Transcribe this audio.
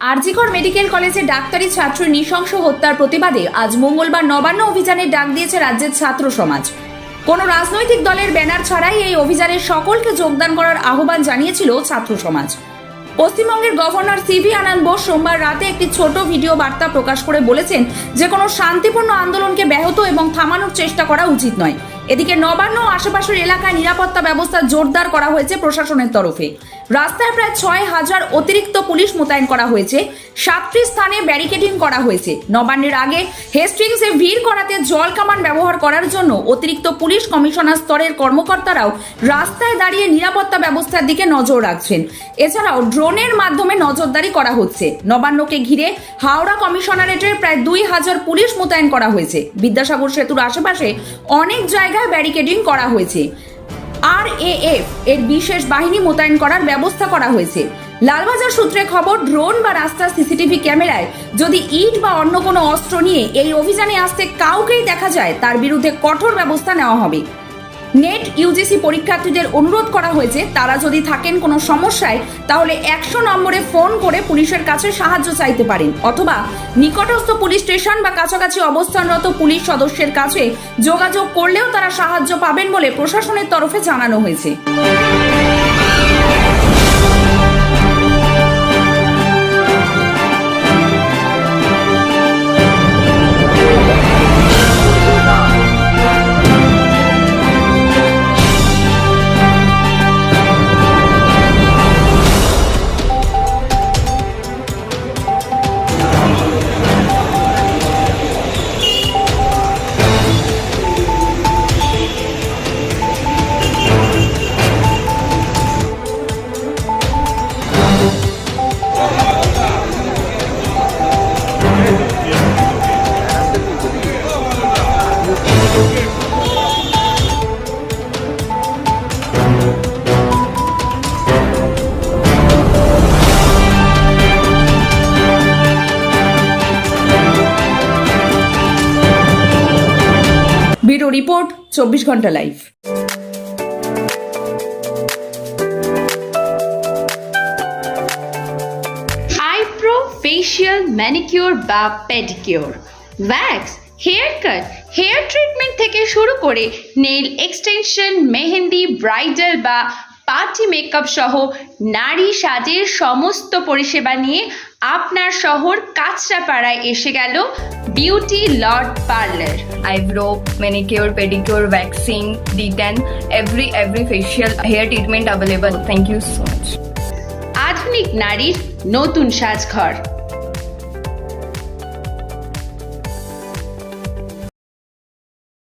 RG Kar medical কলেজে ডাক্তারি ছাত্র নৃশংস হত্যার প্রতিবাদে আজ মঙ্গলবার নবান্ন অভিযানের ডাক দিয়েছে রাজ্যের ছাত্র সমাজ। কোনো রাজনৈতিক দলের ব্যানার ছাড়াই এই অভিযানে সকলকে যোগদান করার আহ্বান জানিয়েছিল ছাত্র সমাজ। পশ্চিমবঙ্গের গভর্নর সিভি আনন্দ বোস সোমবার রাতে একটি ছোট ভিডিও বার্তা প্রকাশ করে বলেছেন, যে কোনো শান্তিপূর্ণ আন্দোলনকে ব্যাহত এবং থামানোর চেষ্টা করা উচিত নয়। এদিকে নবান্ন আশেপাশের এলাকায় নিরাপত্তা ব্যবস্থা জোরদার করা হয়েছে প্রশাসনের তরফে। রাস্তায় প্রায় ছয় হাজার অতিরিক্ত পুলিশ মোতায়েন করা হয়েছে। সাতটি স্থানে ব্যারিকেডিং করা হয়েছে। নবান্নের আগে হেস্টিংসে ভিড় করাতে জল কামান ব্যবহার করার জন্য অতিরিক্ত পুলিশ কমিশনার স্তরের কর্মকর্তারাও রাস্তায় দাঁড়িয়ে নিরাপত্তা ব্যবস্থার দিকে নজর রাখছেন। এছাড়াও ড্রোনের মাধ্যমে নজরদারি করা হচ্ছে। নবান্নকে ঘিরে হাওড়া কমিশনারেটের প্রায় দুই হাজার পুলিশ মোতায়েন করা হয়েছে। বিদ্যাসাগর সেতুর আশেপাশে অনেক জায়গায় ব্যারিকেডিং করা হয়েছে। আর এর বিশেষ বাহিনী মোতায়েন করার ব্যবস্থা করা হয়েছে। লালবাজার সূত্রে খবর, ড্রোন বা রাস্তার সিসিটিভি ক্যামেরায় যদি ইট বা অন্য কোনো অস্ত্র নিয়ে এই অভিযানে আসতে কাউকেই দেখা যায়, তার বিরুদ্ধে কঠোর ব্যবস্থা নেওয়া হবে। নেট ইউজিসি পরীক্ষার্থীদের অনুরোধ করা হয়েছে, তারা যদি থাকেন কোনো সমস্যায়, তাহলে একশো নম্বরে ফোন করে পুলিশের কাছে সাহায্য চাইতে পারেন। অথবা নিকটস্থ পুলিশ স্টেশন বা কাছাকাছি অবস্থানরত পুলিশ সদস্যের কাছে যোগাযোগ করলেও তারা সাহায্য পাবেন বলে প্রশাসনের তরফে জানানো হয়েছে। রিপোর্ট চব্বিশ ঘণ্টা লাইভ আইব্রো ফেশিয়াল ম্যানিকিউর বা pedicure wax hair cut hair treatment থেকে শুরু করে নেল এক্সটেনশন মেহেন্দি ব্রাইডাল বা পার্টি মেকআপ সহ নারী সাজের সমস্ত পরিষেবা নিয়ে আপনার শহর কাছড়াপাড়ায় এসে গেল beauty lord parlour eyebrow manicure pedicure waxing detan every every facial hair treatment available thank you so much আধুনিক নারীর নতুন সাজঘর।